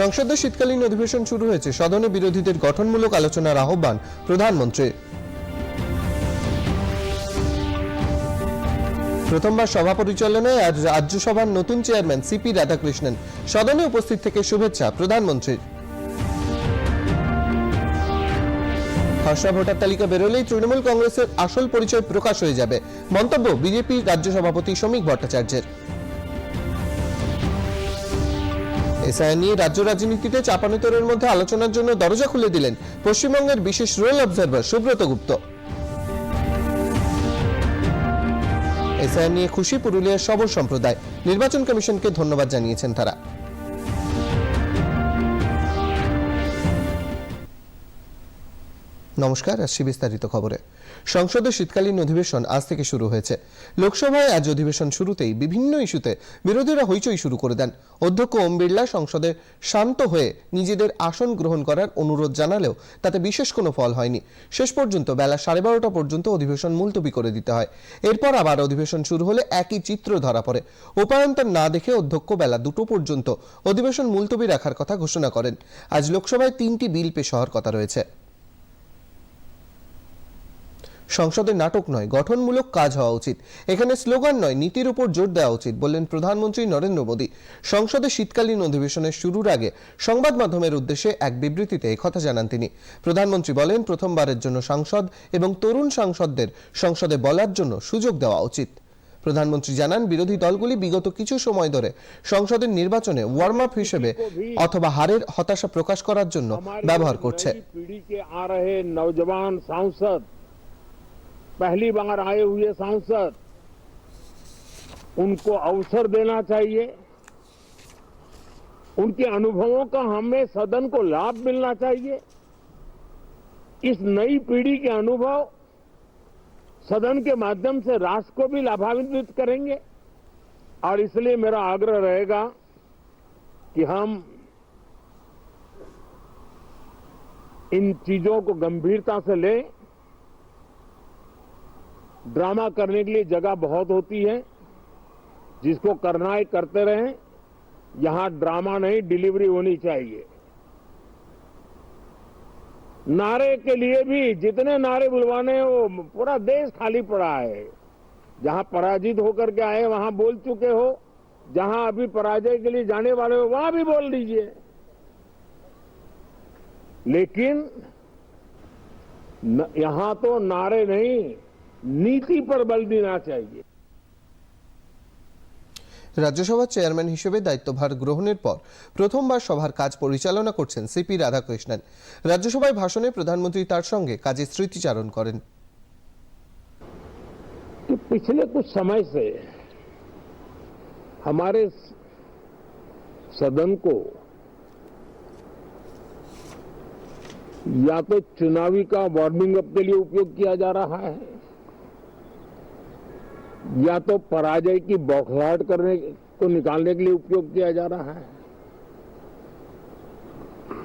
সংসদের শীতকালীন অধিবেশন শুরু হয়েছে। সদনে বিরোধীদের গঠনমূলক আলোচনার আহ্বান প্রধানমন্ত্রী। প্রথমবার সভা পরিচালনায় আজ রাজ্যসভার নতুন চেয়ারম্যান সিপি রাধাকৃষ্ণন। সদনে উপস্থিত থেকে শুভেচ্ছা প্রধানমন্ত্রীর। খসড়া ভোটার তালিকা বেরোলেই তৃণমূল কংগ্রেসের আসল পরিচয় প্রকাশ হয়ে যাবে। মন্তব্য বিজেপি রাজ্য সভাপতি শ্রমিক ভট্টাচার্যের। এসআই নিয়ে রাজ্য রাজনীতিতে চাপানোতরের মধ্যে আলোচনার জন্য দরজা খুলে দিলেন পশ্চিমবঙ্গের বিশেষ roll observer Subrata Gupta. SI নিয়ে খুশি পুরুলিয়ার সবর সম্প্রদায়। নির্বাচন কমিশনকে ধন্যবাদ জানিয়েছেন তারা। নমস্কার, আসছি বিস্তারিত খবরে। সংসদের শীতকালীন অধিবেশন আজ থেকে শুরু হয়েছে। লোকসভায় আজ অধিবেশন শুরুতেই বিভিন্ন ইস্যুতে বিরোধীরা হইচই শুরু করে দেন। অধ্যক্ষ ওম বিড়লা সংসদে শান্ত হয়ে নিজেদের আসন গ্রহণ করার অনুরোধ জানালেও তাতে বিশেষ কোনো ফল হয়নি। শেষ পর্যন্ত বেলা সাড়ে বারোটা পর্যন্ত অধিবেশন মুলতবি করে দিতে হয়। এরপর আবার অধিবেশন শুরু হলে একই চিত্র ধরা পড়ে। উপায়ন্তর না দেখে অধ্যক্ষ বেলা দুটো পর্যন্ত অধিবেশন মুলতবি রাখার কথা ঘোষণা করেন। আজ লোকসভায় তিনটি বিল পেশ হওয়ার কথা রয়েছে। সংসদের নাটক নয়, গঠনমূলক কাজ হওয়া উচিত। এখানে স্লোগান নয়, নীতির উপর জোর দেওয়া উচিত, বললেন প্রধানমন্ত্রী নরেন্দ্র মোদী। সংসদে শীতকালীন অধিবেশনের শুরুর আগে সংবাদ মাধ্যমের উদ্দেশ্যে এক বিবৃতিতে কথা জানান তিনি। প্রধানমন্ত্রী বলেন, প্রথমবারের জন্য সাংসদ এবং তরুণ সাংসদদের সংসদে বলার জন্য সুযোগ দেওয়া উচিত। প্রধানমন্ত্রী জানান, বিরোধী দলগুলি বিগত কিছু সময় ধরে সংসদের নির্বাচনে ওয়ার্ম আপ হিসেবে অথবা হারের হতাশা প্রকাশ করার জন্য ব্যবহার করছে। पहली बार आए हुए सांसद, उनको अवसर देना चाहिए। उनके अनुभवों का हमें सदन को लाभ मिलना चाहिए। इस नई पीढ़ी के अनुभव सदन के माध्यम से राष्ट्र को भी लाभान्वित करेंगे। और इसलिए मेरा आग्रह रहेगा कि हम इन चीज़ों को गंभीरता से लें। ड्रामा करने के लिए जगह बहुत होती है, जिसको करना है करते रहें, यहाँ ड्रामा नहीं, डिलीवरी होनी चाहिए। नारे के लिए भी जितने नारे बुलवाने हैं, वो पूरा देश खाली पड़ा है। जहाँ पराजित होकर के आए, वहाँ बोल चुके हो। जहाँ अभी पराजय के लिए जाने वाले हो, वहाँ भी बोल दीजिए। लेकिन यहाँ तो नारे नहीं नीति पर बल देना चाहिए রাজ্যসভার চেয়ারম্যান হিসেবে দায়িত্বভার গ্রহণের পর প্রথমবার সভার কাজ পরিচালনা করছেন সিপি রাধাকৃষ্ণন রাজ্যসভায় ভাষণে প্রধানমন্ত্রী তার সঙ্গে কাজে স্মৃতিচারণ করেন कि पिछले कुछ समय से हमारे स- सदन को या तो चुनावी का वार्मिंग अप के लिए उपयोग किया जा रहा है या तो पराजय की बौखलाहट करने को निकालने के लिए उपयोग किया जा रहा है।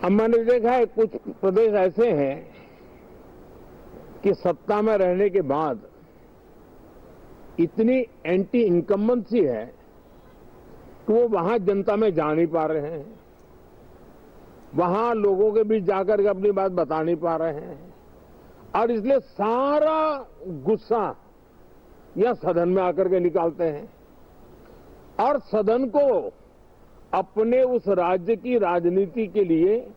अब मैंने देखा है, कुछ प्रदेश ऐसे हैं कि सत्ता में रहने के बाद इतनी एंटी इनकम्बेंसी है कि वो वहाँ जनता में जा नहीं पा रहे हैं। वहाँ लोगों के बीच जाकर के अपनी बात बता नहीं पा रहे हैं। और इसलिए सारा गुस्सा या सदन में आकर के निकालते हैं। और सदन को अपने उस राज्य की राजनीति के लिए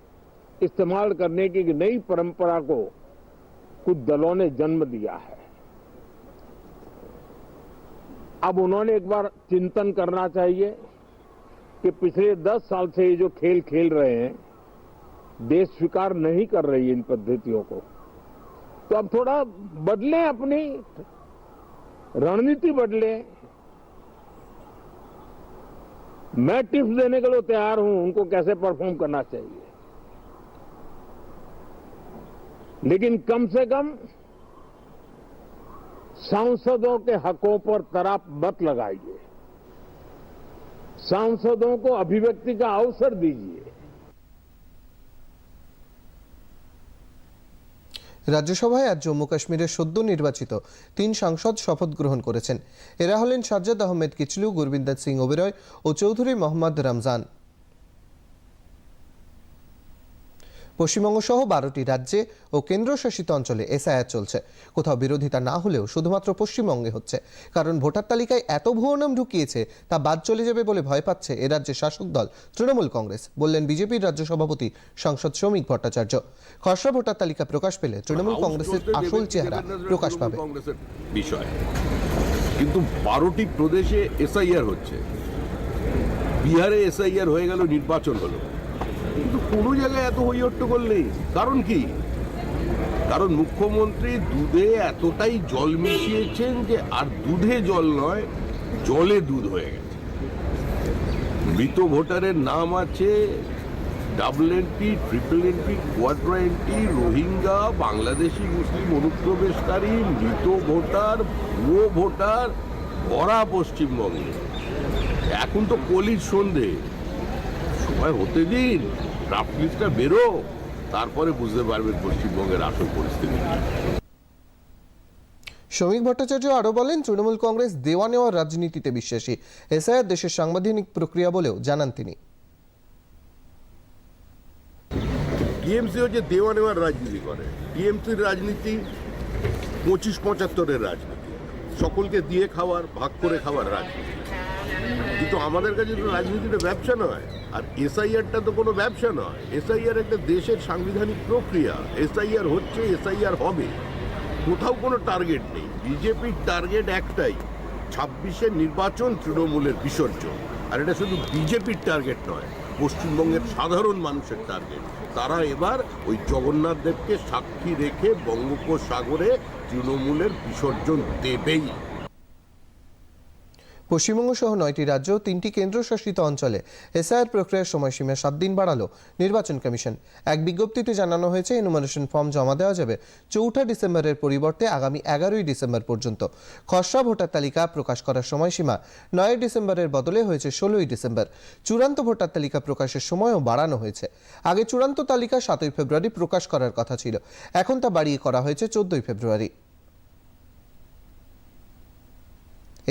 इस्तेमाल करने की नई परंपरा को कुछ दलों ने जन्म दिया है। अब उन्होंने एक बार चिंतन करना चाहिए कि पिछले दस साल से ये जो खेल खेल रहे हैं, देश स्वीकार नहीं कर रही इन पद्धतियों को। तो अब थोड़ा बदलें अपनी रणनीति बदले। मैं टिप्स देने के लिए तैयार हूँ, उनको कैसे परफॉर्म करना चाहिए। लेकिन कम से कम सांसदों के हकों पर तराप मत लगाइए। सांसदों को अभिव्यक्ति का अवसर दीजिए। রাজ্যসভায় আজ জম্মু কাশ্মীরের সদ্য নির্বাচিত তিন সাংসদ শপথ গ্রহণ করেছেন। এরা হলেন সাজ্জাদ আহমেদ কিচলু, গুরবিন্দার সিং ওবেরয় ও চৌধুরী মোহাম্মদ রমজান। পশ্চিমবঙ্গ সহ বারোটি রাজ্যে ও কেন্দ্রশাসিত অঞ্চলে এসআইআর চলছে। কোথাও বিরোধিতা না হলেও শুধুমাত্র পশ্চিমবঙ্গে হচ্ছে। কারণ ভোটার তালিকায় এত ভুয়ো নাম ঢুকিয়েছে তা বাদ চলে যাবে বলে ভয় পাচ্ছে এ রাজ্যের শাসক দল তৃণমূল কংগ্রেস বললেন বিজেপির রাজ্য সভাপতি সাংসদ শ্রমিক ভট্টাচার্য। খসড়া ভোটার তালিকা প্রকাশ পেলে তৃণমূল কংগ্রেসের আসল চেহারা প্রকাশ পাবে। বিষয়। কিন্তু বারোটি প্রদেশে এসআইআর হচ্ছে। বিহারে এসআইআর হয়ে গেল নির্বাচন হলো। কোনো জায়গায় এত হইহট্টগোল নেই কারণ কি? কারণ মুখ্যমন্ত্রী দুধে এতটাই জল মিশিয়েছেন যে আর দুধে জল নয়, জলে দুধ হয়ে গেছে। মৃত ভোটারের নাম আছে ডাবল এন্ট্রি ট্রিপল এন্ট্রি কোয়াড্রা এন্ট্রি রোহিঙ্গা, বাংলাদেশি, মুসলিম অনুপ্রবেশকারী, মৃত ভোটার, ভুয়ো ভোটার, ভরা পশ্চিমবঙ্গে। এখন তো কলির সন্ধে। সময় হতে দিন। ড্রাফট লিস্টটা বেরো তারপরে বুঝতে পারবেন পশ্চিমবঙ্গের আসল পরিস্থিতি। শ্রমিক ভট্টাচার্য আরও বলেন তৃণমূল কংগ্রেস দেওয়া নেওয়ার রাজনীতিতে বিশ্বাসী। এসআইআর দেশের সাংবিধানিক প্রক্রিয়া বলেও জানান তিনি। টিএমসি হচ্ছে দেওয়া নেওয়ার রাজনীতি করে টিএমসির রাজনীতি পঁচিশ পঁচাত্তরের রাজনীতি। সকলকে দিয়ে খাওয়ার ভাগ করে খাওয়ার রাজনীতি। কিন্তু আমাদের কাছে তো রাজনীতিটা ব্যবসা নয়। আর এসআইআরটা তো কোনো ব্যবসা নয়। এসআইআর একটা দেশের সাংবিধানিক প্রক্রিয়া। এসআইআর হচ্ছে, এসআইআর হবে। কোথাও কোনো টার্গেট নেই। বিজেপির টার্গেট একটাই ছাব্বিশের নির্বাচন তৃণমূলের বিসর্জন। আর এটা শুধু বিজেপির টার্গেট নয়, পশ্চিমবঙ্গের সাধারণ মানুষের টার্গেট। তারা এবার ওই জগন্নাথ দেবকে সাক্ষী রেখে বঙ্গোপসাগরে তৃণমূলের বিসর্জন দেবেই। পশ্চিমবঙ্গ সহ নয়টি রাজ্য তিনটি কেন্দ্রশাসিত অঞ্চলে এসআইআর প্রক্রিয়ার সময়সীমা সাত দিন বাড়ালো নির্বাচন কমিশন। এক বিজ্ঞপ্তিতে জানানো হয়েছে এনুমারেশন ফর্ম জমা দেওয়া যাবে চৌঠা ডিসেম্বরের পরিবর্তে আগামী এগারোই ডিসেম্বর পর্যন্ত। খসড়া ভোটার তালিকা প্রকাশ করার সময়সীমা নয় ডিসেম্বরের বদলে হয়েছে ষোলোই ডিসেম্বর। চূড়ান্ত ভোটার তালিকা প্রকাশের সময়ও বাড়ানো হয়েছে। আগে চূড়ান্ত তালিকা সাতই ফেব্রুয়ারি প্রকাশ করার কথা ছিল। এখন তা বাড়িয়ে করা হয়েছে চোদ্দই ফেব্রুয়ারি।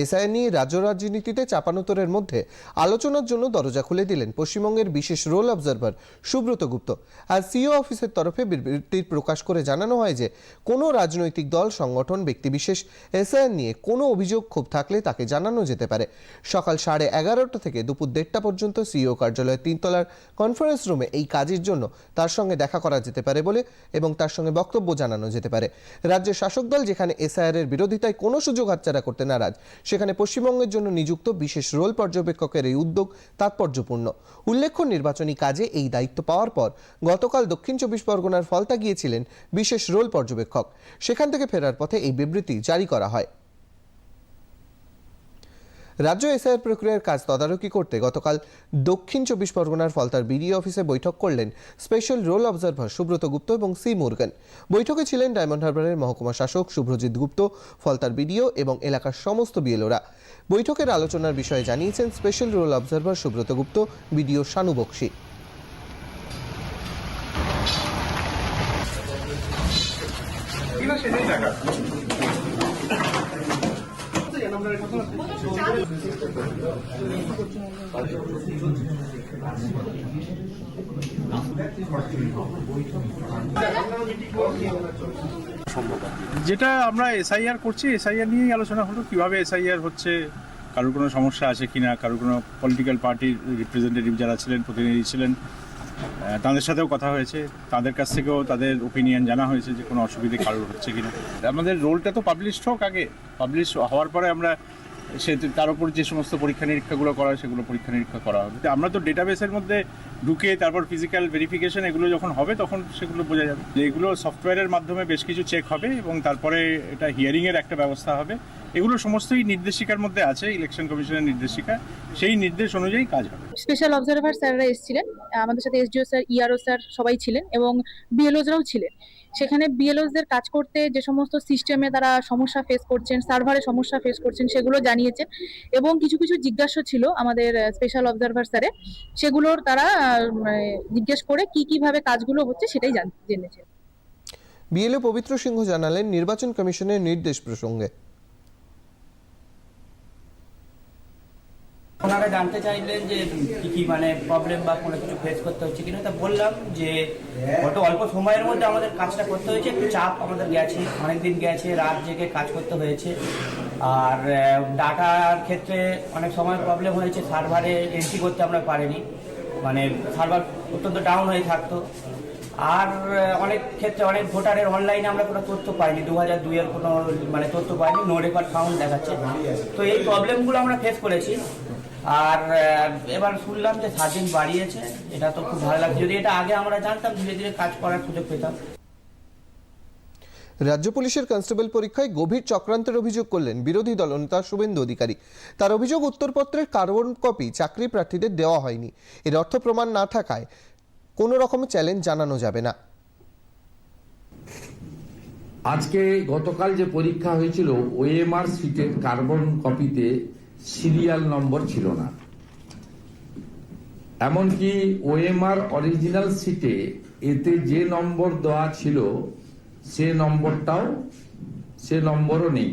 এসআইআর নিয়ে রাজ্য রাজনীতিতে চাপানোতরের মধ্যে আলোচনার জন্য দরজা খুলে দিলেন পশ্চিমবঙ্গের বিশেষ রোল অবজারভার সুব্রত গুপ্ত। আর সিও অফিসের তরফে বিবৃতি প্রকাশ করে জানানো হয় যে, কোনো রাজনৈতিক দল, সংগঠন, ব্যক্তিবিশেষ এসআইআর নিয়ে কোনো অভিযোগ ক্ষোভ থাকলে তাকে জানানো যেতে পারে। সকাল সাড়ে এগারোটা থেকে দুপুর দেড়টা পর্যন্ত সিও কার্যালয়ের তিনতলার কনফারেন্স রুমে এই কাজের জন্য তার সঙ্গে দেখা করা যেতে পারে বলে এবং তার সঙ্গে বক্তব্য জানানো যেতে পারে। রাজ্যের শাসক দল যেখানে এসআইআর এর বিরোধিতায় কোনো সুযোগ হাতছাড়া করতে নারাজ সেখানে পশ্চিমবঙ্গের জন্য নিযুক্ত বিশেষ রোল পর্যবেক্ষকের এই উদ্যোগ তাৎপর্যপূর্ণ। উল্লেখ্য, নির্বাচনী কাজে এই দায়িত্ব পাওয়ার পর গতকাল দক্ষিণ চব্বিশ পরগনার ফলতা গিয়েছিলেন বিশেষ রোল পর্যবেক্ষক। সেখান থেকে ফেরার পথে এই বিবৃতি জারি করা হয়। রাজ্য এসআইআর প্রক্রিয়ার কাজ তদারকি করতে গতকাল দক্ষিণ চব্বিশ পরগনার ফলতার বিডিও অফিসে বৈঠক করলেন special roll observer Subrata Gupta এবং সি মুরগান। বৈঠকে ছিলেন ডায়মন্ড হারবারের মহকুমা শাসক শুভ্রজিৎ গুপ্ত, ফলতার বিডিও এবং এলাকার সমস্ত বিএলওরা। বৈঠকের আলোচনার বিষয়ে জানিয়েছেন special roll observer Subrata Gupta, BDO Shanu Bakshi. যেটা আমরা এসআইআর করছি এসআইআর নিয়েই আলোচনা হলো, কীভাবে এসআইআর হচ্ছে, কারোর কোনো সমস্যা আছে কিনা, কারোর কোনো পলিটিক্যাল পার্টির রিপ্রেজেন্টেটিভ যারা ছিলেন, প্রতিনিধি ছিলেন তাদের সাথেও কথা হয়েছে। তাদের কাছ থেকেও তাদের ওপিনিয়ন জানা হয়েছে যে কোনো অসুবিধে কারোর হচ্ছে কিনা। আমাদের রোলটা তো পাবলিশড হোক আগে। পাবলিশ হওয়ার পরে আমরা সে তার উপর যে সমস্ত পরীক্ষা নিরীক্ষাগুলো করা হয়, সেগুলো পরীক্ষা নিরীক্ষা করা হবে। আমরা তো ডেটাবেসের মধ্যে ঢুকে তারপর ফিজিক্যাল ভেরিফিকেশন এগুলো যখন হবে, তখন সেগুলো বোঝা যাবে। যে এগুলো সফটওয়্যারের মাধ্যমে বেশ কিছু চেক হবে এবং তারপরে এটা হিয়ারিংয়ের একটা ব্যবস্থা হবে। এগুলো সমস্তই নির্দেশিকার মধ্যে আছে ইলেকশন কমিশনের নির্দেশিকা। সেই নির্দেশ অনুযায়ী কাজ হবে। স্পেশাল অবজারভার স্যাররা এসেছিলেন। আমাদের সাথে এসডিও স্যার ইআরও স্যার সবাই ছিলেন এবং বিএলওজরাও ছিলেন। সেখানে বিএলওসদের কাজ করতে যে সমস্ত সিস্টেমে তারা সমস্যা ফেস করছেন সার্ভারে সমস্যা ফেস করছেন, সেগুলো জানিয়েছেন এবং কিছু কিছু জিজ্ঞাসা ছিল আমাদের স্পেশাল অবজারভার স্যারে সেগুলোর তারা জিজ্ঞেস করে কি, কীভাবে কাজগুলো হচ্ছে সেটাই জান- জেনেছেন। বিএলও পবিত্র সিংহ জানালেন, নির্বাচন কমিশনের নির্দেশ প্রসঙ্গে। ওনারা জানতে চাইলেন যে কি কি মানে প্রবলেম বা কোনো কিছু ফেস করতে হচ্ছে কিনা, তা বললাম যে গত অল্প সময়ের মধ্যে আমাদের কাজটা করতে হয়েছে, একটু চাপ আমাদের গেছে, অনেকদিন গেছে, রাত জেগে কাজ করতে হয়েছে। আর ডাটার ক্ষেত্রে অনেক সময় প্রবলেম হয়েছে সার্ভারে এন্ট্রি করতে আমরা পারিনি। মানে সার্ভার অত্যন্ত ডাউন হয়ে থাকতো। আর অনেক ক্ষেত্রে অনেক ভোটারের অনলাইনে আমরা কোনো তথ্য পাইনি দু হাজার দুইয়ের কোনো মানে তথ্য পাইনি নো রেকর্ড ফাউন্ড দেখাচ্ছে। তো এই প্রবলেমগুলো আমরা ফেস করেছি। আর এবার শুনলাম যে সাত দিন বাড়িয়েছে এটা তো খুব ভালো লাগছে। যদি এটা আগে আমরা জানতাম ধীরে ধীরে কাজ করার সুযোগ পেতাম। রাজ্য পুলিশের কনস্টেবল পরীক্ষায় গভীর চক্রান্তের অভিযোগ করলেন বিরোধী দল দলনেতা শুভেন্দু অধিকারী। তার অভিযোগ উত্তরপত্রের কার্বন কপি চাকরি প্রার্থীদের দেওয়া হয়নি। এর অর্থ প্রমাণ না থাকায় কোনো রকম চ্যালেঞ্জ জানানো যাবে না। আজকে গতকাল যে পরীক্ষা হয়েছিল ওএমআর সিটের কার্বন কপিতে সিরিয়াল নম্বর ছিল না। এমনকি ওএমআর অরিজিনাল সিটে এতে যে নম্বর দেওয়া ছিল, সে নম্বরটাও, সে নম্বরও নেই।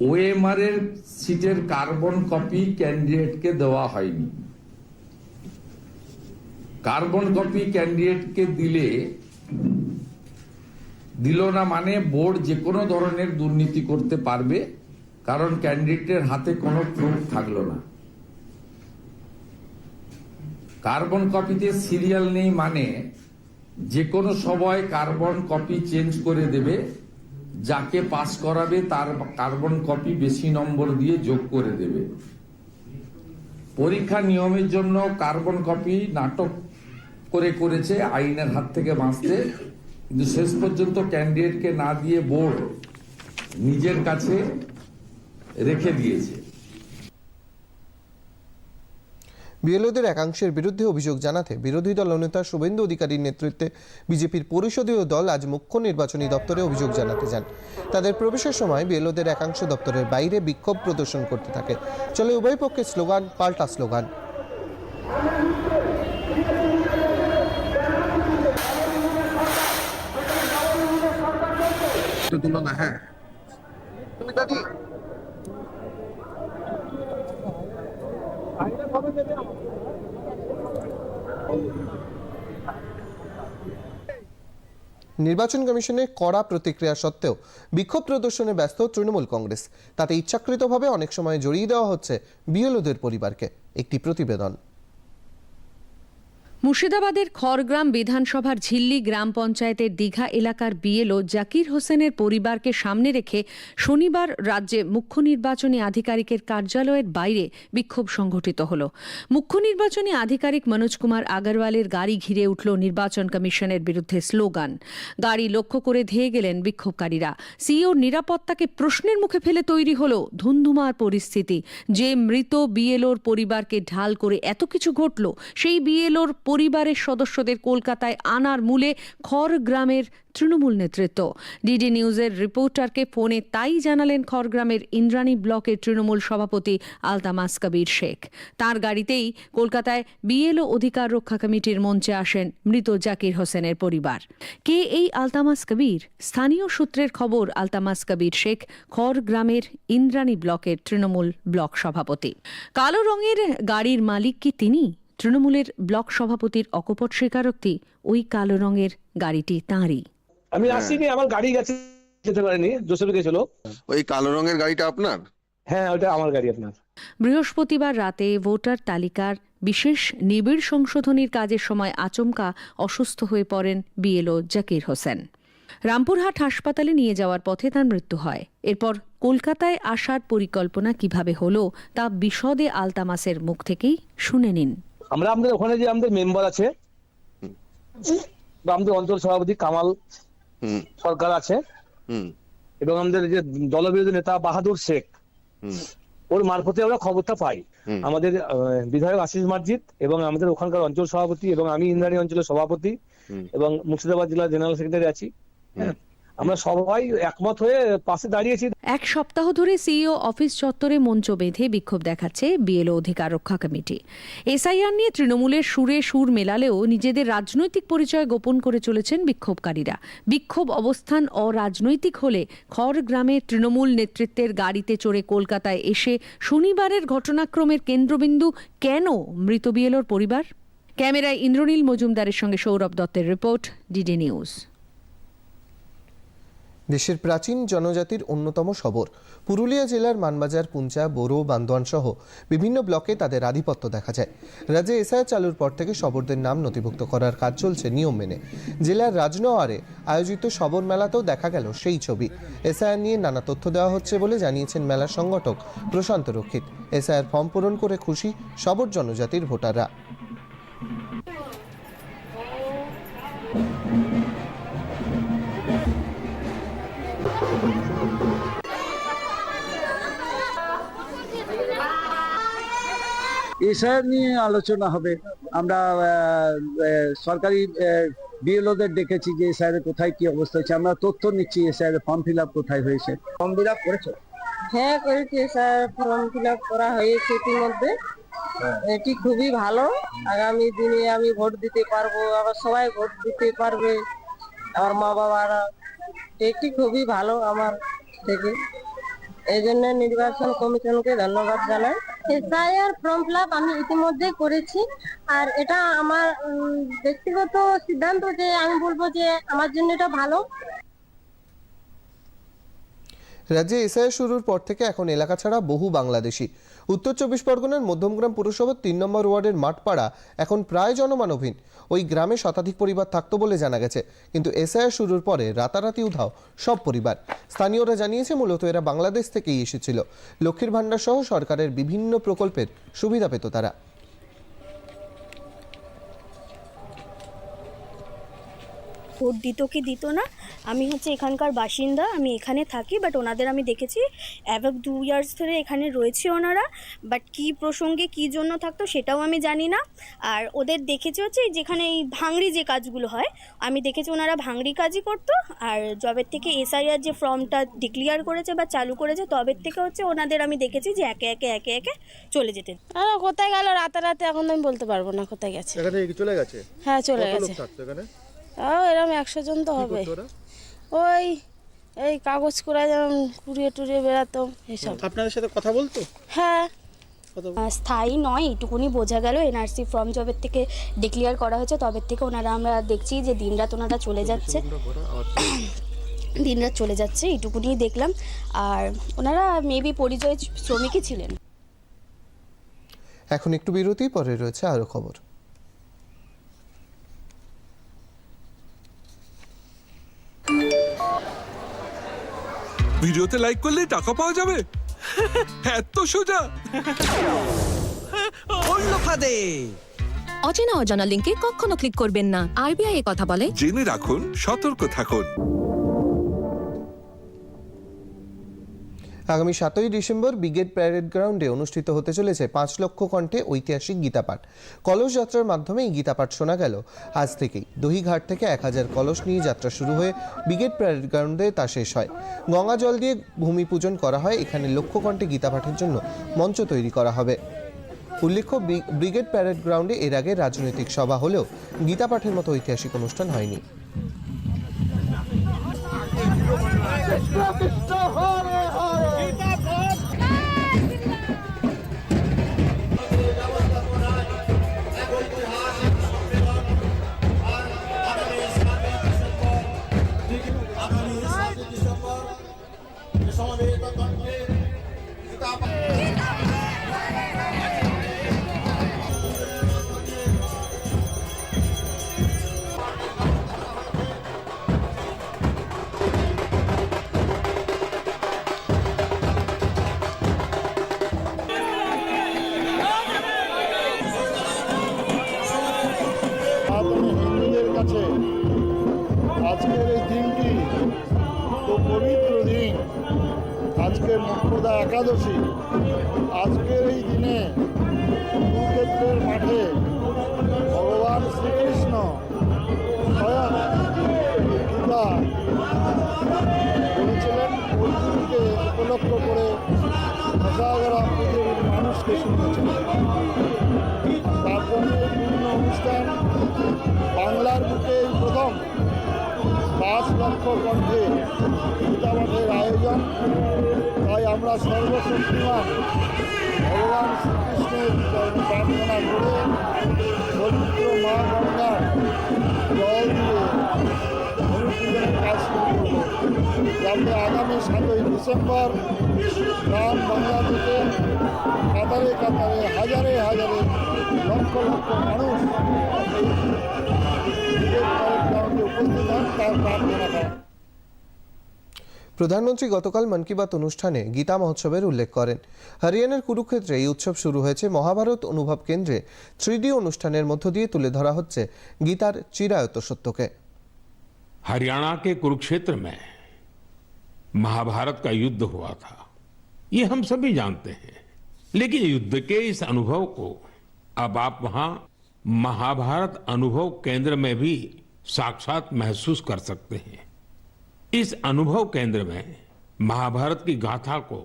ওএমআর এর সিটের কার্বন কপি ক্যান্ডিডেটকে দেওয়া হয়নি। কার্বন কপি ক্যান্ডিডেটকে দিলে, দিল না মানে বোর্ড যে কোনো ধরনের দুর্নীতি করতে পারবে কারণ ক্যান্ডিডেটের হাতে কোনো প্রুফ থাকল না। কার্বন কপিতে সিরিয়াল নেই মানে যে কোনো সময় কার্বন কপি চেঞ্জ করে দেবে, যাকে পাস করাবে তার কার্বন কপি বেশি নম্বর দিয়ে যোগ করে দেবে। পরীক্ষা নিয়মের জন্য কার্বন কপি নাটক করে করেছে, আইনের হাত থেকে বাঁচতে। কিন্তু শেষ পর্যন্ত ক্যান্ডিডেটকে না দিয়ে বোর্ড নিজের কাছে রেখে দিয়েছে। বিএলওদের একাংশের বিরুদ্ধে অভিযোগ জানাতে বিরোধী দলনেতা শুভেন্দু অধিকারীর নেতৃত্বে বিজেপির পরিষদীয় দল আজ মুখ্য নির্বাচনী দপ্তরে অভিযোগ জানাতে যান। তাদের প্রবেশের সময় বিএলওদের একাংশ দপ্তরের বাইরে বিক্ষোভ প্রদর্শন করতে থাকে। চলে উভয় পক্ষের স্লোগান পাল্টা স্লোগান। নির্বাচন কমিশনে কড়া প্রতিক্রিয়া সত্ত্বেও বিক্ষোভ প্রদর্শনে ব্যস্ত তৃণমূল কংগ্রেস। তাতে ইচ্ছাকৃতভাবে অনেক সময় জড়িয়ে দেওয়া হচ্ছে বিএলওদের পরিবারকে। একটি প্রতিবেদন। মুর্শিদাবাদের খড়গ্রাম বিধানসভার ঝিল্লি গ্রাম পঞ্চায়েতের দীঘা এলাকার বিএলও জাকির হোসেনের পরিবারকে সামনে রেখে শনিবার রাজ্যে মুখ্য নির্বাচনী আধিকারিকের কার্যালয়ের বাইরে বিক্ষোভ সংঘটিত হল। মুখ্য নির্বাচনী আধিকারিক মনোজ কুমার আগরওয়ালের গাড়ি ঘিরে উঠল নির্বাচন কমিশনের বিরুদ্ধে স্লোগান। গাড়ি লক্ষ্য করে ধেয়ে গেলেন বিক্ষোভকারীরা। সিইওর নিরাপত্তাকে প্রশ্নের মুখে ফেলে তৈরি হল ধুন্ধুমার পরিস্থিতি। যে মৃত বিএলওর পরিবারকে ঢাল করে এত কিছু ঘটল, সেই বিএলওর পরিবারের সদস্যদের কলকাতায় আনার মূলে খড়গ্রামের তৃণমূল নেতৃত্ব। ডিডি নিউজের রিপোর্টারকে ফোনে তাই জানালেন খড়গ্রামের ইন্দ্রাণী ব্লকের তৃণমূল সভাপতি আলতামাস কবির শেখ। তার গাড়িতেই কলকাতায় বিএলও অধিকার রক্ষা কমিটির মঞ্চে আসেন মৃত জাকির হোসেনের পরিবার। কে এই আলতামাস কবির? স্থানীয় সূত্রের খবর, আলতামাস কবির শেখ খড়গ্রামের ইন্দ্রাণী ব্লকের তৃণমূল ব্লক সভাপতি। কালো রঙের গাড়ির মালিক কি তিনি? তৃণমূলের ব্লক সভাপতির অকপট স্বীকারোক্তি ওই কালো রঙের গাড়িটি তাঁরই। আমি আসিনি আমার গাড়ি গেছে যেতে পারেনি জোসেফ গেছিল। ওই কালো রঙের গাড়িটা আপনার? হ্যাঁ ওটা আমার গাড়ি আপনার। বৃহস্পতিবার রাতে ভোটার তালিকার বিশেষ নিবিড় সংশোধনীর কাজের সময় আচমকা অসুস্থ হয়ে পড়েন বিএলও জাকির হোসেন। রামপুরহাট হাসপাতালে নিয়ে যাওয়ার পথে তার মৃত্যু হয়। এরপর কলকাতায় আসার পরিকল্পনা কীভাবে হলো তা বিশদে আলতামাসের মুখ থেকেই শুনে নিন। আমরা আমাদের ওখানে যে আমাদের মেম্বার আছে বা আমাদের অঞ্চল সভাপতি কামাল সরকার আছে এবং আমাদের যে দলবিরোধী নেতা বাহাদুর শেখ ওর মারফতে আমরা খবরটা পাই। আমাদের বিধায়ক আশিস মার্জিত এবং আমাদের ওখানকার অঞ্চল সভাপতি এবং আমি ইন্দ্রাণী অঞ্চলের সভাপতি এবং মুর্শিদাবাদ জেলার জেনারেল সেক্রেটারি আছি। হ্যাঁ আমরা সবাই একমত হয়ে পাশে দাঁড়িয়েছি। এক সপ্তাহ ধরে সিইও অফিস চত্বরে মঞ্চ বেঁধে বিক্ষোভ দেখাচ্ছে বিএলও অধিকার রক্ষা কমিটি। এসআইআর নিয়ে তৃণমূলের সুরে সুর মেলালেও নিজেদের রাজনৈতিক পরিচয় গোপন করে চলেছেন বিক্ষোভকারীরা। বিক্ষোভ অবস্থান অরাজনৈতিক হলে খড়গ্রামে তৃণমূল নেতৃত্বের গাড়িতে চড়ে কলকাতায় এসে শনিবারের ঘটনাক্রমের কেন্দ্রবিন্দু কেন মৃত বিএলওর পরিবার? ক্যামেরায় ইন্দ্রনীল মজুমদারের সঙ্গে সৌরভ দত্তের রিপোর্ট, ডিডি নিউজ। দেশের প্রাচীন জনজাতির অন্যতম শবর। পুরুলিয়া জেলার মানবাজার, পুঞ্চা, বোরো, বান্দোয়ান সহ বিভিন্ন ব্লকে তাদের আধিপত্য দেখা যায়। রাজ্যে এসআই চালুর পর থেকে শবরদের নাম নথিভুক্ত করার কাজ চলছে নিয়ম মেনে। জেলার রাজনওয়ারে আয়োজিত শবর মেলাতেও দেখা গেল সেই ছবি। এসআইআর নিয়ে নানা তথ্য দেওয়া হচ্ছে বলে জানিয়েছেন মেলার সংগঠক প্রশান্ত রক্ষিত। এসআইআর ফর্ম পূরণ করে খুশি শবর জনজাতির ভোটাররা। এসআইআর নিয়ে আলোচনা হবে। আমরা সরকারি বিএলওদের ডেকেছি যে এসআইআর কোথায় কি অবস্থা হচ্ছে আমরা তথ্য নিচ্ছি এসআইআর ফর্ম ফিল আপ কোথায় হয়েছে। ফর্ম ফিল আপ করেছ? হ্যাঁ করেছি। স্যার ফর্ম ফিল আপ করা হয়েছে ইতিমধ্যে। এটি খুবই ভালো। আগামী দিনে আমি ভোট দিতে পারব আবার সবাই ভোট দিতে পারবে। আমার মা বাবারা এটি খুবই ভালো আমার থেকে। এই জন্য নির্বাচন কমিশনকে ধন্যবাদ জানাই। এসআইআর ফর্ম ফিল আমি ইতিমধ্যে করেছি। আর এটা আমার ব্যক্তিগত সিদ্ধান্ত যে আমি বলব যে আমার জন্য এটা ভালো। রাজ্যে এসআইআর শুরুর পর থেকে এখন এলাকা ছাড়া বহু বাংলাদেশি। উত্তর চব্বিশ পরগনার মধ্যমগ্রাম পুরসভার তিন নম্বর ওয়ার্ডের মাঠপাড়া এখন প্রায় জনমানবহীন। ওই গ্রামে শতাধিক পরিবার থাকতো বলে জানা গেছে। কিন্তু এসআইআর শুরুর পরে রাতারাতি উধাও সব পরিবার। স্থানীয়রা জানিয়েছে মূলত এরা বাংলাদেশ থেকেই এসেছিল। লক্ষ্মীর ভাণ্ডার সহ সরকারের বিভিন্ন প্রকল্পের সুবিধা পেত তারা। ভোট দিত কি দিত না। আমি হচ্ছে এখানকার বাসিন্দা আমি এখানে থাকি বাট ওনাদের আমি দেখেছি। অ্যাবাভ দু ইয়ার্স ধরে এখানে রয়েছে ওনারা বাট কি প্রসঙ্গে কি জন্য থাকতো সেটাও আমি জানি না। আর ওদের দেখেছি হচ্ছে যেখানে এই ভাঙড়ি যে কাজগুলো হয় আমি দেখেছি ওনারা ভাঙড়ি কাজই করতো। আর জবের থেকে এসআইআর যে ফর্মটা ডিক্লিয়ার করেছে বা চালু করেছে তবের থেকে হচ্ছে ওনাদের আমি দেখেছি যে একে একে একে একে চলে যেতে। আর কোথায় গেল রাতারাতি? এখন আমি বলতে পারব না কোথায় গেছে। এখানে চলে গেছে? হ্যাঁ চলে গেছে। থাকতো এখানে? তাও এরকম একশো জন তো হবে। ওই এই কাগজ করে যেমন কুড়িয়ে টুরিয়ে বেড়াতো এসব। আপনাদের সাথে কথা বলতো? হ্যাঁ। স্থায়ী নয় এইটুকুনি বোঝা গেল। এনআরসি ফর্ম জবের থেকে ডিক্লিয়ার করা হয়েছে তবে থেকে ওনারা আমরা দেখছি যে দিনরাত ওনারা চলে যাচ্ছে। দিনরাত চলে যাচ্ছে। এইটুকুনি দেখলাম। আর ওনারা মেবি পরিচয় শ্রমিকই ছিলেন। এখন একটু বিরতি পরে রয়েছে আরও খবর। ভিডিওতে লাইক করলে টাকা পাওয়া যাবে। এত সোজা। অচেনা অজানা লিঙ্কে কখনো ক্লিক করবেন না। আরবিআই কথা বলে। জেনে রাখুন সতর্ক থাকুন। আগামী সাতই ডিসেম্বর ব্রিগেড প্যারেড গ্রাউন্ডে অনুষ্ঠিত হতে চলেছে পাঁচ লক্ষ কণ্ঠে ঐতিহাসিক গীতাপাঠ কলস যাত্রার মাধ্যমে এই গীতাপাঠ শোনা গেল আজ থেকেই দহিঘাট থেকে এক হাজার কলস নিয়ে যাত্রা শুরু হয়ে ব্রিগেড প্যারেড গ্রাউন্ডে তা শেষ হয় গঙ্গা জল দিয়ে ভূমি পূজন করা হয় এখানে লক্ষ কণ্ঠে গীতাপাঠের জন্য মঞ্চ তৈরি করা হবে উল্লেখ্য ব্রি- ব্রিগেড প্যারেড গ্রাউন্ডে এর আগে রাজনৈতিক সভা হলেও গীতাপাঠের মতো ঐতিহাসিক অনুষ্ঠান হয়নি পবিত্র দিন আজকে মুখ্যদা একাদশী। আজকের এই দিনে কুরুক্ষেত্রের মাঠে ভগবান শ্রীকৃষ্ণ গীতা উপলক্ষ করে হাজার পৃথিবীর মানুষকে শুনেছেন তার জন্য বিভিন্ন অনুষ্ঠান বাংলার বুকে প্রথম। পাঁচ লক্ষ কণ্ঠে গীতাপাঠের আয়োজন। তাই আমরা সর্বশক্তিমান ভগবান শ্রীকৃষ্ণের চরণে প্রার্থনা করে পবিত্র মা গঙ্গার জল দিয়ে অনুশীলনের কাজ শুরু করব। যাতে আগামী সাতই ডিসেম্বর গ্রাম বাংলা থেকে কাতারে কাতারে হাজারে হাজারে লক্ষ লক্ষ মানুষ প্রধানমন্ত্রী গতকাল মন কি বাত অনুষ্ঠানে গীতা মহোৎসবের উল্লেখ করেন হরিয়ানার কুরুক্ষেত্রে এই উৎসব শুরু হয়েছে মহাভারত অনুভব কেন্দ্রে থ্রিডি অনুষ্ঠানের মধ্য দিয়ে তুলে ধরা হচ্ছে গীতার চিরায়ত সত্যকে हरियाणा के कुरुक्षेत्र में महाभारत का युद्ध हुआ था ये हम सभी जानते हैं लेकिन युद्ध के इस अनुभव को अब आप वहां महाभारत अनुभव केंद्र में भी साक्षात महसूस कर सकते हैं। इस अनुभव केंद्र में महाभारत की गाथा को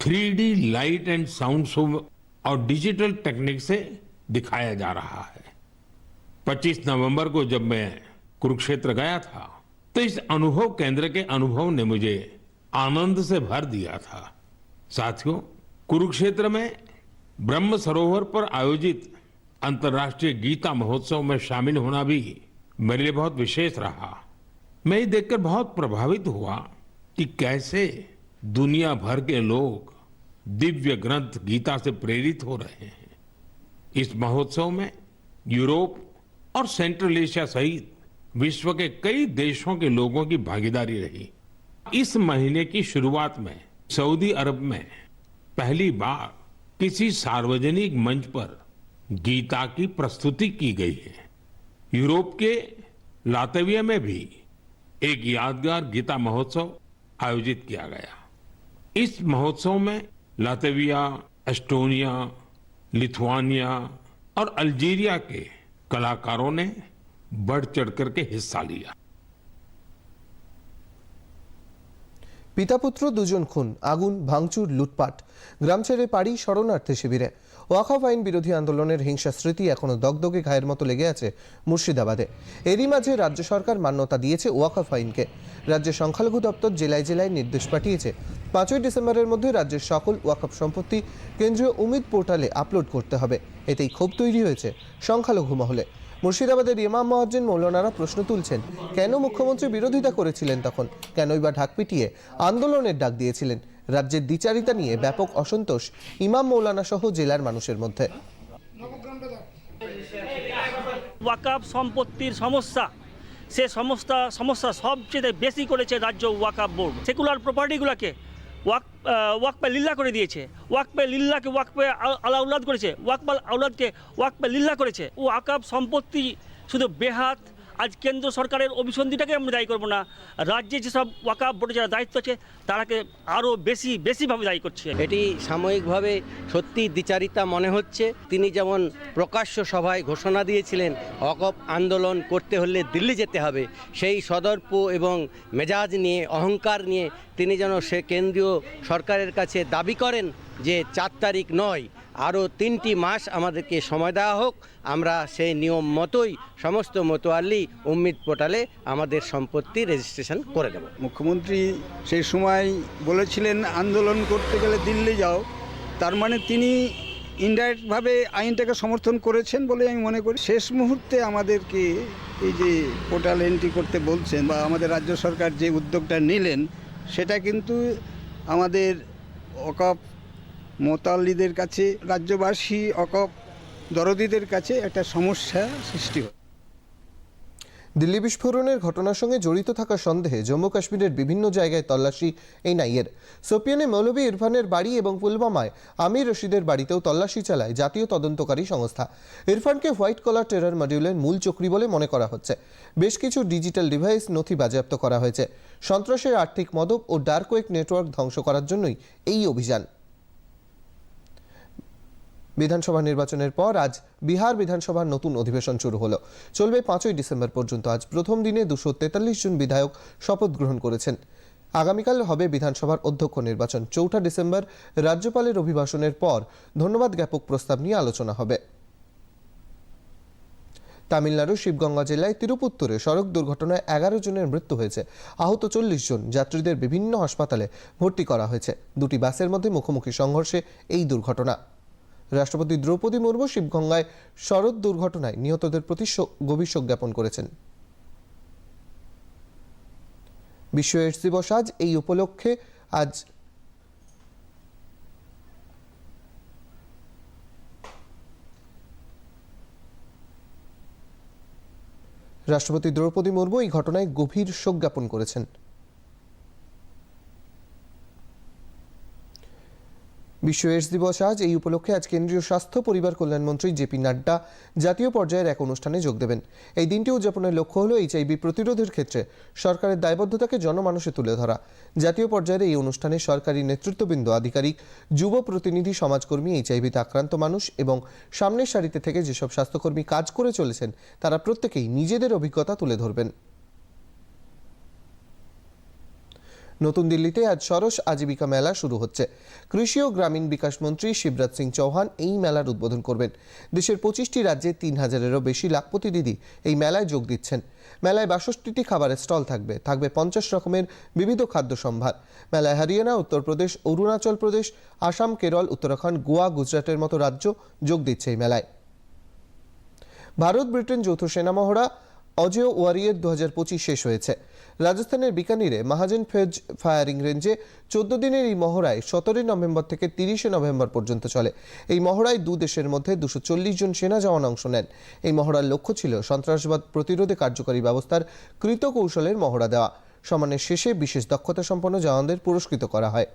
3D light and sound show और डिजिटल टेक्निक से दिखाया जा रहा है। 25 नवंबर को जब मैं कुरुक्षेत्र गया था तो इस अनुभव केंद्र के अनुभव ने मुझे आनंद से भर दिया था। साथियों, कुरुक्षेत्र में ब्रह्म सरोवर पर आयोजित अंतर्राष्ट्रीय गीता महोत्सव में शामिल होना भी मेरे लिए बहुत विशेष रहा। मैं ये देखकर बहुत प्रभावित हुआ कि कैसे दुनिया भर के लोग दिव्य ग्रंथ गीता से प्रेरित हो रहे हैं। इस महोत्सव में यूरोप और सेंट्रल एशिया सहित विश्व के कई देशों के लोगों की भागीदारी रही। इस महीने की शुरुआत में सऊदी अरब में पहली बार किसी सार्वजनिक मंच पर गीता की प्रस्तुति की गई है। यूरोप के लातविया में भी एक यादगार गीता महोत्सव आयोजित किया गया। इस महोत्सव में लातविया, एस्टोनिया, लिथुआनिया और अल्जीरिया के कलाकारों ने बढ़ चढ़ करके हिस्सा लिया। পিতাপুত্র দুজন খুন, আগুন, ভাঙচুর, লুটপাট। গ্রাম ছেড়ে পাড়ি শরণার্থী শিবিরে। ওয়াকফ আইন বিরোধী আন্দোলনের হিংসা স্মৃতি এখনও দগদগে ঘায়ের মতো লেগে আছে মুর্শিদাবাদে। এরই মাঝে রাজ্য সরকার মান্যতা দিয়েছে ওয়াকফ আইনকে। রাজ্যের সংখ্যালঘু দপ্তর জেলায় জেলায় নির্দেশ পাঠিয়েছে। পাঁচই ডিসেম্বরের মধ্যে রাজ্যের সকল ওয়াকফ সম্পত্তি কেন্দ্রীয় উমিদ পোর্টালে আপলোড করতে হবে। এতেই ক্ষোভ তৈরি হয়েছে সংখ্যালঘু মহলে। মুর্শিদাবাদের ইমাম মহাজ্জিন মৌলানারা প্রশ্ন তুলছেন, কেন মুখ্যমন্ত্রী বিরোধিতা করেছিলেন তখন? কেনই বা ঢাক পিটিয়ে আন্দোলনের ডাক দিয়েছিলেন? রাজ্যের দ্বিচারিতা নিয়ে ব্যাপক অসন্তোষ ইমাম মৌলানা সহ জেলার মানুষের মধ্যে। ওয়াকাপ সম্পত্তির সমস্যা, সে সমস্যা সমস্যা সবচেয়ে বেশি করেছে রাজ্য ওয়াকাপ বোর্ড। সেকুলার প্রপার্টিগুলোকে ওয়াক ওয়াকপে লিল্লা করে দিয়েছে। ওয়াকপে লিল্লাকে ওয়াকপে আল- আলাউলাদ করেছে। ওয়াকপাল আউলাদকে ওয়াকপে লিল্লা করেছে। ও আকাব সম্পত্তি শুধু বেহাত আজ কেন্দ্র সরকারের অভিসন্ধিটাকে আমরা দায়ী করব না। রাজ্যে যেসব ওয়াকাপ বোর্ডে যারা দায়িত্ব আছে, তারাকে আরও বেশি, বেশিভাবে দায়ী করছে এটি সাময়িকভাবে সত্যি দ্বিচারিতা মনে হচ্ছে। তিনি যেমন প্রকাশ্য সভায় ঘোষণা দিয়েছিলেন অকপ আন্দোলন করতে হলে দিল্লি যেতে হবে, সেই সদর্প এবং মেজাজ নিয়ে, অহংকার নিয়ে তিনি যেন সে কেন্দ্রীয় সরকারের কাছে দাবি করেন যে চার তারিখ নয় আরও তিনটি মাস আমাদেরকে সময় দেওয়া হোক। আমরা সেই নিয়ম মতোই সমস্ত মতোয়াল্লি উম্মিদ পোর্টালে আমাদের সম্পত্তি রেজিস্ট্রেশন করে দেব। মুখ্যমন্ত্রী সেই সময় বলেছিলেন, আন্দোলন করতে গেলে দিল্লি যাও। তার মানে তিনি ইনডাইরেক্টভাবে আইনটাকে সমর্থন করেছেন বলে আমি মনে করি। শেষ মুহূর্তে আমাদেরকে এই যে পোর্টাল এন্ট্রি করতে বলছেন বা আমাদের রাজ্য সরকার যে উদ্যোগটা নিলেন, সেটা কিন্তু আমাদের অকপ মোতাল্লিদের কাছে, রাজ্যবাসী অকপ দরদিদের কাছে একটা সমস্যা সৃষ্টি হয়। দিল্লি বিস্ফোরণের ঘটনার সঙ্গে জড়িত থাকার সন্দেহে জম্মু কাশ্মীরের বিভিন্ন জায়গায় তল্লাশি এই নাইয়ের। সোপিয়ানে মৌলভী ইরফানের বাড়ি এবং পুলবামায় আমির রশিদের বাড়িতেও তল্লাশি চালায় জাতীয় তদন্তকারী সংস্থা। ইরফানকে হোয়াইট কলার টেরার মডিউলের মূল চক্রী বলে মনে করা হচ্ছে। বেশ কিছু ডিজিটাল ডিভাইস নথি বাজেয়াপ্ত করা হয়েছে। সন্ত্রাসের আর্থিক মদক ও ডার্কওয়েক নেটওয়ার্ক ধ্বংস করার জন্যই এই অভিযান। বিধানসভা নির্বাচনের পর আজ বিহার বিধানসভার নতুন অধিবেশন শুরু হলো। চলবে পাঁচই ডিসেম্বর পর্যন্ত। আজ প্রথম দিনে দুশো তেতাল্লিশ জন বিধায়ক শপথ গ্রহণ করেছেন। আগামীকাল হবে বিধানসভার অধ্যক্ষ নির্বাচন। চৌঠা ডিসেম্বর রাজ্যপালের অভিভাষণের পর ধন্যবাদ জ্ঞাপক প্রস্তাব নিয়ে আলোচনা হবে। তামিলনাড়ুর শিবগঙ্গা জেলায় তিরুপুত্তরে সড়ক দুর্ঘটনায় এগারো জনের মৃত্যু হয়েছে। আহত চল্লিশ জন যাত্রীদের বিভিন্ন হাসপাতালে ভর্তি করা হয়েছে। দুটি বাসের মধ্যে মুখোমুখি সংঘর্ষে এই দুর্ঘটনা। রাষ্ট্রপতি দ্রৌপদী মুর্মু শিবগঙ্গায় সড়ক দুর্ঘটনায় নিহতদের প্রতি গভীর শোক জ্ঞাপন করেছেন। বিশ্ব এইডস দিবস আজ, এই উপলক্ষে আজ রাষ্ট্রপতি দ্রৌপদী মুর্মু এই ঘটনায় গভীর শোক জ্ঞাপন করেছেন। বিশ্ব এইডস দিবস আজ এই উপলক্ষে আজ কেন্দ্রীয় স্বাস্থ্য, পরিবার কল্যাণ মন্ত্রী জেপি নাড্ডা জাতীয় পর্যায়ের এক অনুষ্ঠানে যোগ দেবেন। এই দিনটি উদযাপনের লক্ষ্য হল এইচআইভি প্রতিরোধের ক্ষেত্রে সরকারের দায়বদ্ধতাকে জনমানসে তুলে ধরা। জাতীয় পর্যায়ের এই অনুষ্ঠানে সরকারি নেতৃত্ববৃন্দ, আধিকারিক, যুব প্রতিনিধি, সমাজকর্মী এইচআইভিতে আক্রান্ত মানুষ এবং সামনের সারিতে থেকে যেসব স্বাস্থ্যকর্মী কাজ করে চলেছেন, তারা প্রত্যেকেই নিজেদের অভিজ্ঞতা তুলে ধরবেন। নতুন দিল্লিতে আজ সরস আজীবিকা মেলা শুরু হচ্ছে। কৃষি ও গ্রামীণ বিকাশ মন্ত্রী শিবরাজ সিং চৌহান এই মেলার উদ্বোধন করবেন। দেশের পঁচিশটি রাজ্যে তিন হাজারেরও বেশি লাখপতি দিদি এই মেলায় যোগ দিচ্ছেন। মেলায় বাষট্টিটি খাবারের স্টল থাকবে। থাকবে পঞ্চাশ রকমের বিবিধ খাদ্য সম্ভার। মেলায় হরিয়ানা, উত্তরপ্রদেশ, অরুণাচল প্রদেশ, আসাম, কেরল, উত্তরাখণ্ড, গোয়া, গুজরাটের মতো রাজ্য যোগ দিচ্ছে এই মেলায়। ভারত ব্রিটেন যৌথ সেনা মহড়া অজেয় ওয়ারিয়ের দু শেষ হয়েছে। রাজস্থানের বিকানিরে মাহাজন ফেজ ফায়ারিং রেঞ্জে চোদ্দ দিনের এই মহড়ায় সতেরোই নভেম্বর থেকে তিরিশে নভেম্বর পর্যন্ত চলে। এই মহড়ায় দু দেশের মধ্যে দুশো চল্লিশ জন সেনা জওয়ান অংশ নেন। এই মহড়ার লক্ষ্য ছিল সন্ত্রাসবাদ প্রতিরোধে কার্যকরী ব্যবস্থার কৃতকৌশলের মহড়া দেওয়া। সমানের শেষে বিশেষ দক্ষতা সম্পন্ন জওয়ানদের পুরস্কৃত করা হয়।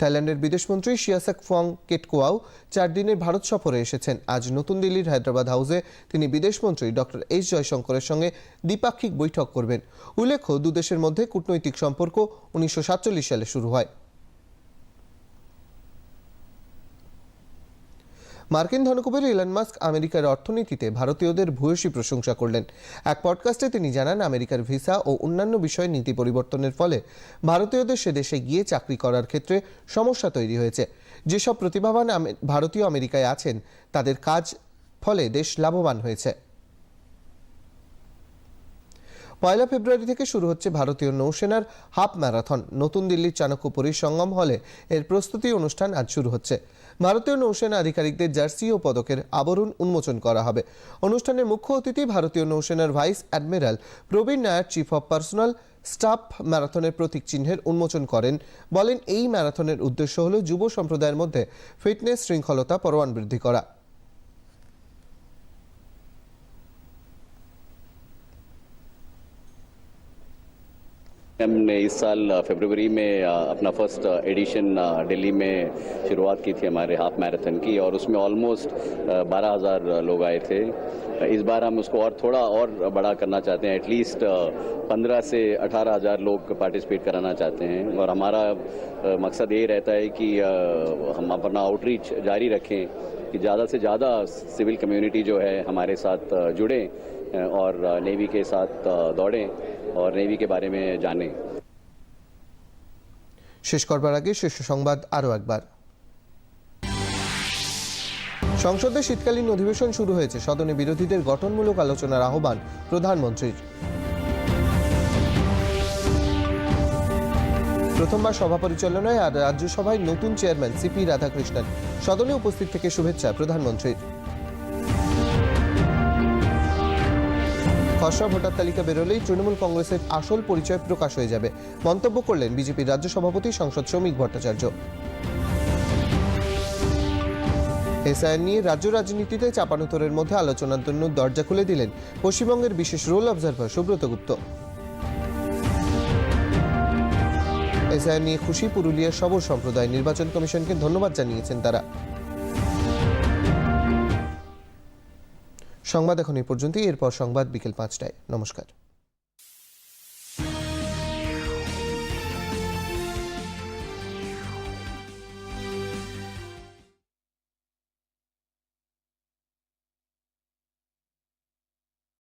থাইল্যান্ডের বিদেশমন্ত্রী শিয়াসাক ফং কেটকোয়াও চার দিনের ভারত সফরে এসেছেন। আজ নতুন দিল্লির হায়দ্রাবাদ হাউসে তিনি বিদেশমন্ত্রী ডক্টর এইচ জয়শঙ্করের সঙ্গে দ্বিপাক্ষিক বৈঠক করবেন। উল্লেখ্য দুদেশের মধ্যে কূটনৈতিক সম্পর্ক উনিশশো সাতচল্লিশ সালে শুরু হয়। মার্কিন ধনকুবের ইলন মাস্ক আমেরিকার অর্থনীতিতে ভারতীয়দের ভূয়সী প্রশংসা করলেন। এক পডকাস্টে তিনি জানান, আমেরিকার ভিসা ও অন্যান্য বিষয়ে নীতি পরিবর্তনের ফলে ভারতীয়দের সে দেশে গিয়ে চাকরি করার ক্ষেত্রে সমস্যা তৈরি হয়েছে। যেসব প্রতিভাবান ভারতীয় আমেরিকায় আছেন, তাদের কাজ ফলে দেশ লাভবান হয়েছে। পয়লা ফেব্রুয়ারি থেকে শুরু হচ্ছে ভারতীয় নৌসেনার হাফ ম্যারাথন। নতুন দিল্লির চাণক্য সঙ্গম হলে এর প্রস্তুতি অনুষ্ঠান আজ শুরু হচ্ছে। ভারতীয় নৌসেনা আধিকারিকদের জার্সি ও পদকের আবরণ উন্মোচন করা হবে। অনুষ্ঠানে মুখ্য অতিথি ভারতীয় নৌসেনার vice admiral Praveen Nair, chief of personnel staff ম্যারাথনের প্রতীক চিহ্নের উন্মোচন করেন। বলেন, এই ম্যারাথনের উদ্দেশ্য হল যুব সম্প্রদায়ের মধ্যে ফিটনেস শৃঙ্খলতা পরোয়ান বৃদ্ধি করা। हमने इस साल फरवरी में अपना फ़र्स्ट एडिशन दिल्ली में शुरुआत की थी हमारे हाफ़ मैराथन की और उसमें ऑलमोस्ट बारह हज़ार लोग आए थे। इस बार हम उसको और थोड़ा और बड़ा करना चाहते हैं एटलीस्ट पंद्रह से अठारह हज़ार लोग पार्टिसिपेट कराना चाहते हैं। और हमारा मकसद ये रहता है कि हम अपना आउटरीच जारी रखें कि ज़्यादा से ज़्यादा सिविल कम्युनिटी जो है हमारे साथ जुड़ें और नेवी के साथ दौड़ें। और नेवी के बारे में जानें শেষ করবার আগে শীর্ষ সংবাদ আরও একবার সংসদে শীতকালীন অধিবেশন শুরু হয়েছে সদনে বিরোধীদের গঠনমূলক আলোচনার আহ্বান প্রধানমন্ত্রীর প্রথমবার সভা পরিচালনায় আর রাজ্যসভায় নতুন চেয়ারম্যান সিপি রাধাকৃষ্ণন সদনে উপস্থিত থেকে শুভেচ্ছা প্রধানমন্ত্রীর খসড়া ভোটার তালিকা বেরোলেই তৃণমূল কংগ্রেসের আসল পরিচয় প্রকাশ হয়ে যাবে। মন্তব্য করলেন বিজেপির রাজ্য সভাপতি সংসদ শ্রমিক ভট্টাচার্য। এসআইআর নিয়ে রাজ্য রাজনীতিতে চাপানুতরের মধ্যে আলোচনার জন্য দরজা খুলে দিলেন পশ্চিমবঙ্গের বিশেষ roll observer Subrata Gupta. SIR নিয়ে খুশি পুরুলিয়ার সবর সম্প্রদায় নির্বাচন কমিশনকে ধন্যবাদ জানিয়েছেন তারা। সংবাদ এখন এই পর্যন্তই। এরপর সংবাদ বিকেল পাঁচটায়। নমস্কার।